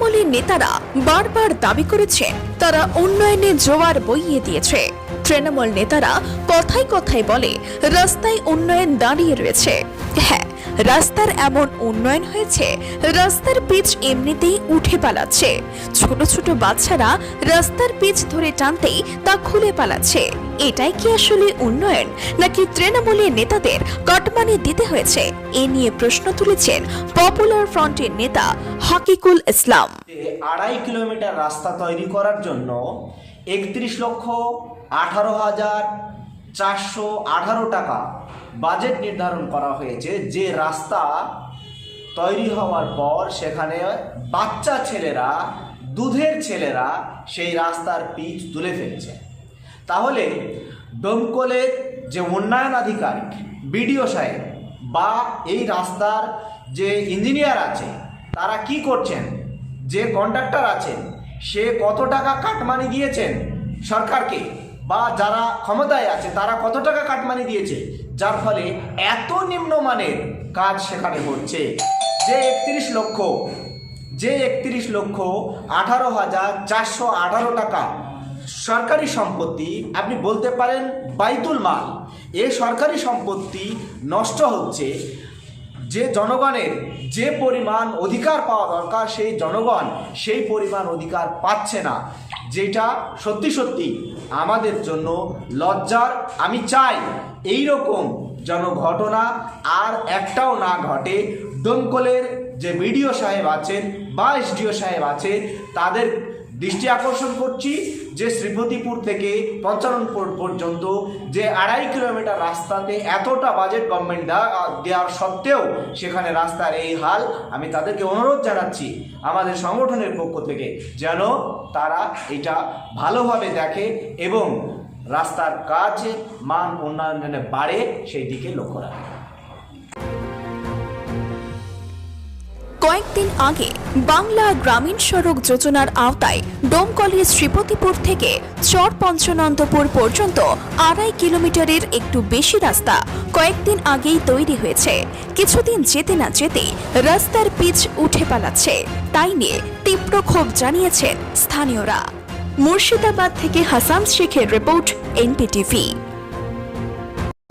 তৃণমূলের নেতারা বারবার দাবি করেছেন, তারা উন্নয়নে জোয়ার বইয়ে দিয়েছে। তৃণমূল নেতারা কথায় কথায় বলে, রাস্তায় উন্নয়ন দাঁড়িয়ে রয়েছে। হ্যাঁ রাস্তার এমন উন্নয়ন হয়েছে, রাস্তার পিচ এমনিতেই উঠে পালাচ্ছে। ছোট ছোট বাচ্চারা রাস্তার পিচ ধরে টানতেই তা খুলে পালাচ্ছে। এটাই কি আসলে উন্নয়ন, নাকি তৃণমূলের নেতাদের কাটমানি দিতে হয়েছে? এ নিয়ে প্রশ্ন তুলেছেন পপুলার ফ্রন্টের নেতা হাকিকুল ইসলাম। আড়াই কিলোমিটার রাস্তা তৈরি করার জন্য একত্রিশ লক্ষ আঠারো হাজার চারশো আঠারো টাকা বাজেট নির্ধারণ করা হয়েছে যে রাস্তা তৈরি হওয়ার পর সেখানে বাচ্চা ছেলেরা, দুধের ছেলেরা সেই রাস্তার পিচ তুলে ফেলছে। তাহলে ডোমকলের যে উন্নয়ন আধিকারিক, বিডিও সাহেব বা এই রাস্তার যে ইঞ্জিনিয়ার আছে, তারা কি করছেন? যে কন্ট্রাক্টর আছেন, সে কত টাকা কাটমানি দিয়েছেন সরকারকে? বা যারা ক্ষমতায় আছে, তারা কত টাকা কাটমানি দিয়েছে? যার ফলে এত নিম্নমানের কাজ সেখানে হচ্ছে। যে একত্রিশ লক্ষ, যে একত্রিশ লক্ষ আঠারো হাজার চারশো আঠারো টাকা সরকারি সম্পত্তি আপনি বলতে পারেন বাইতুল মাল। এ সরকারি সম্পত্তি নষ্ট হচ্ছে। যে জনগণের যে পরিমাণ অধিকার পাওয়া দরকার, সেই জনগণ সেই পরিমাণ অধিকার পাচ্ছে না। যেটা সত্যি সত্যি আমাদের জন্য লজ্জার। আমি চাই এই রকম যেন ঘটনা আর একটাও না ঘটে। দমকলের যে বিডিও সাহেব আছেন বা এসডিও সাহেব আছে তাদের দৃষ্টি আকর্ষণ করছি যে শ্রীপতিপুর থেকে পঞ্চাননপুর পর্যন্ত যে আড়াই কিলোমিটার রাস্তাতে এতটা বাজেট গভর্নমেন্ট দেওয়ার সত্ত্বেও সেখানে রাস্তার এই হাল, আমি তাদেরকে অনুরোধ জানাচ্ছি আমাদের সংগঠনের পক্ষ থেকে যেন তারা এটা ভালোভাবে দেখে এবং রাস্তার কাজ মান উন্নয়নে বাড়ে, সেই দিকে লক্ষ্য রাখে। কয়েকদিন আগে বাংলা গ্রামীণ সড়ক যোজনার আওতায় ডোমকলের শ্রীপতিপুর থেকে চর পঞ্চনন্দপুর পর্যন্ত আড়াই কিলোমিটারের একটু বেশি রাস্তা কয়েকদিন আগেই তৈরি হয়েছে। কিছুদিন যেতে না যেতেই রাস্তার পিচ উঠে পালাচ্ছে। তাই নিয়ে তীব্র ক্ষোভ জানিয়েছেন স্থানীয়রা। মুর্শিদাবাদ থেকে হাসান শেখের রিপোর্ট, এনপিটিভি।